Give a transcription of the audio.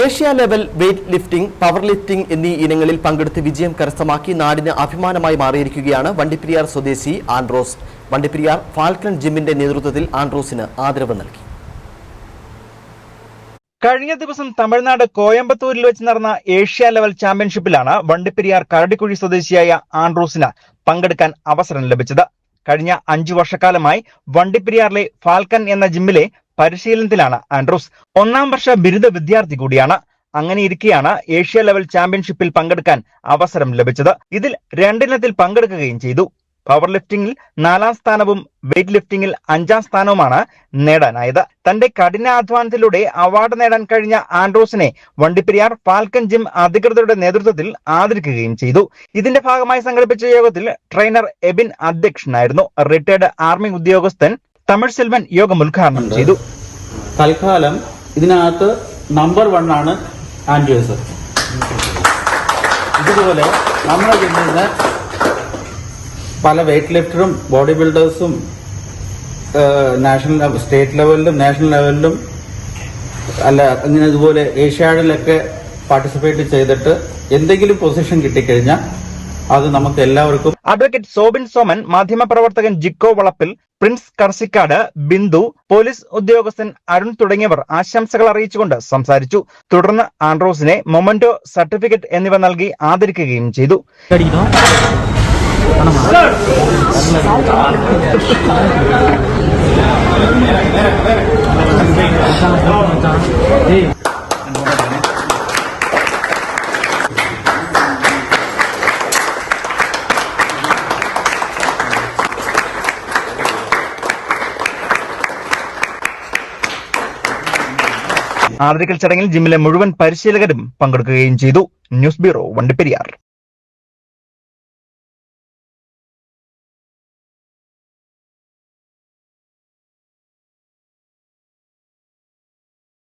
Asia level weight lifting power lifting എന്നീ ഇനങ്ങളിൽ പങ്കെടുത്ത് വിജയം കരസ്ഥമാക്കി നാടിന് അഭിമാനമായി മാറിയിരിക്കുകയാണ് വണ്ടിപ്പെരിയാർ സ്വദേശി ആൻഡ്രോസ്. വണ്ടിപ്പെരിയാർ ഫാൽക്കൺ ജിമ്മിന്റെ നേതൃത്വത്തിൽ ആൻഡ്രോസിന് ആദരവ് നൽകി. കഴിഞ്ഞ ദിവസം തമിഴ്നാട് കോയമ്പത്തൂരിൽ വെച്ച് നടന്ന ഏഷ്യ ലെവൽ ചാമ്പ്യൻഷിപ്പിലാണ് വണ്ടിപ്പെരിയാർ കരടിക്കുഴി സ്വദേശിയായ ആൻഡ്രോസിന് പങ്കെടുക്കാൻ അവസരം ലഭിച്ചത്. കഴിഞ്ഞ അഞ്ചു വർഷക്കാലമായി വണ്ടിപ്പെരിയാറിലെ ഫാൽക്കൻ എന്ന ജിമ്മിലെ പരിശീലനത്തിലാണ് ആൻഡ്രൂസ്. ഒന്നാം വർഷ ബിരുദ വിദ്യാർത്ഥി കൂടിയാണ്. അങ്ങനെ ഇരിക്കെയാണ് ഏഷ്യ ലെവൽ ചാമ്പ്യൻഷിപ്പിൽ പങ്കെടുക്കാൻ അവസരം ലഭിച്ചത്. ഇതിൽ രണ്ടിനത്തിൽ പങ്കെടുക്കുകയും ചെയ്തു. പവർ ലിഫ്റ്റിംഗിൽ നാലാം സ്ഥാനവും വെയിറ്റ് ലിഫ്റ്റിംഗിൽ അഞ്ചാം സ്ഥാനവുമാണ് നേടാനായത്. തന്റെ കഠിനാധ്വാനത്തിലൂടെ അവാർഡ് നേടാൻ കഴിഞ്ഞ ആൻഡ്രോസിനെ വണ്ടിപ്പെരിയാർ ഫാൽക്കൻ ജിം അധികൃതരുടെ നേതൃത്വത്തിൽ ആദരിക്കുകയും ചെയ്തു. ഇതിന്റെ ഭാഗമായി സംഘടിപ്പിച്ച യോഗത്തിൽ ട്രെയിനർ എബിൻ അധ്യക്ഷനായിരുന്നു. റിട്ടയർഡ് ആർമി ഉദ്യോഗസ്ഥൻ തമിഴ് സെൽവൻ യോഗം ഉദ്ഘാടനം ചെയ്തു. തൽക്കാലം ഇതിനകത്ത് നമ്പർ വൺ ആണ് ആൻഡ്രിയസ് ഇതുപോലെ നമ്മുടെ നിന്ന് പല വെയിറ്റ് ലിഫ്റ്ററും ബോഡി ബിൽഡേഴ്സും നാഷണൽ സ്റ്റേറ്റ് ലെവലിലും നാഷണൽ ലെവലിലും അല്ല ഇങ്ങനെ ഇതുപോലെ ഏഷ്യാഡിലൊക്കെ പാർട്ടിസിപ്പേറ്റ് ചെയ്തിട്ട് എന്തെങ്കിലും പൊസിഷൻ കിട്ടിക്കഴിഞ്ഞാൽ അത് നമുക്ക് എല്ലാവർക്കും അഡ്വക്കേറ്റ് സോബിൻ സോമൻ മാധ്യമപ്രവർത്തകൻ ജിക്കോ വളപ്പിൽ പ്രിൻസ് കർസിക്കാട് ബിന്ദു പോലീസ് ഉദ്യോഗസ്ഥൻ അരുൺ തുടങ്ങിയവർ ആശംസകൾ അറിയിച്ചുകൊണ്ട് സംസാരിച്ചു. തുടർന്ന് ആൻഡ്രോസിനെ മൊമന്റോ സർട്ടിഫിക്കറ്റ് എന്നിവ നൽകി ആദരിക്കുകയും ചെയ്തു. ആദരിക്കൽ ചടങ്ങിൽ ജിമ്മിലെ മുഴുവൻ പരിശീലകരും പങ്കെടുക്കുകയും ചെയ്തു. News bureau Vandiperiyar.